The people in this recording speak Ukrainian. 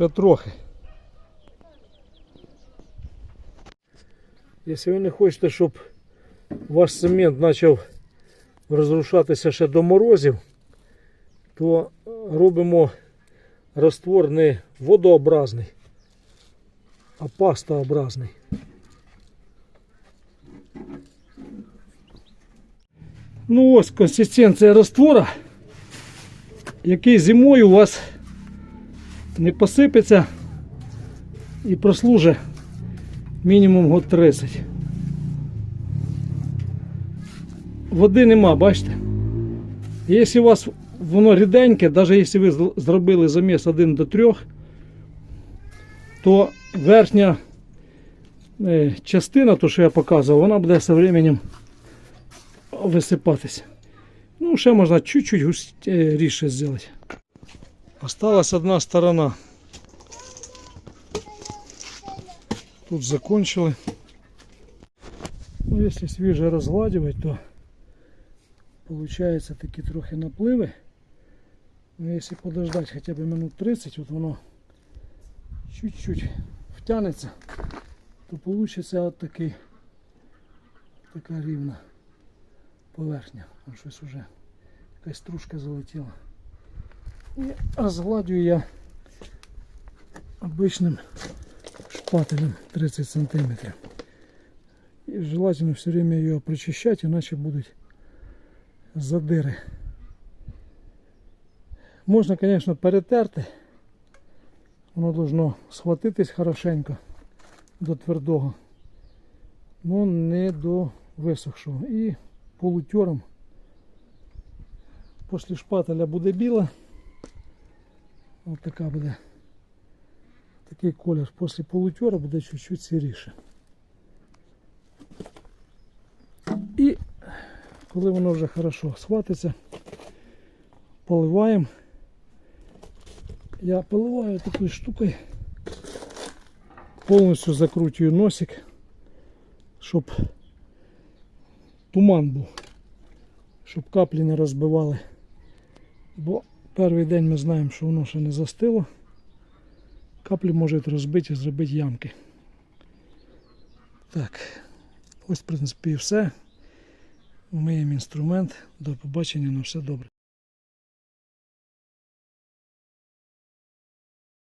Ще трохи. Якщо ви не хочете, щоб ваш цемент почав розрушатися ще до морозів, то робимо раствор не водообразний, а пастообразний. Ну ось консистенція раствора, який зимою у вас не посипеться і прослужить мінімум год 30. Води нема, бачите? Якщо у вас воно ріденьке, навіть якщо ви зробили заміс 1 до 3, то верхня е, частина, то що я показував, вона буде з часом висипатися. Ну, ще можна чуть-чуть густіше зробити. Осталась одна сторона. Тут закончили. Ну, если свіже розгладювати, то получается такі трохи напливи. Ну, если подождать хотя бы минут 30, вот воно чуть-чуть втянеться, то получится от такий, така рівна поверхня. Там щось уже якась стружка залетіла. І розгладю я обичним шпателем 30 сантиметрів. І желательно все время ее прочищать, иначе будуть задири. Можна, конечно, перетерти. Воно должно схватитись хорошенько до твердого, но не до висохшого. І полутером після шпателя буде біла. Ось така буде такий колір. Після полутера буде чуть-чуть сіріше. І коли воно вже хорошо схватиться, поливаємо. Я поливаю такою штукою, повністю закручую носик, щоб туман був, щоб каплі не розбивали. Бо перший день ми знаємо, що воно ще не застило. Каплі можуть розбити і зробити ямки. Так, ось в принципі і все. Миємо інструмент. До побачення на все добре.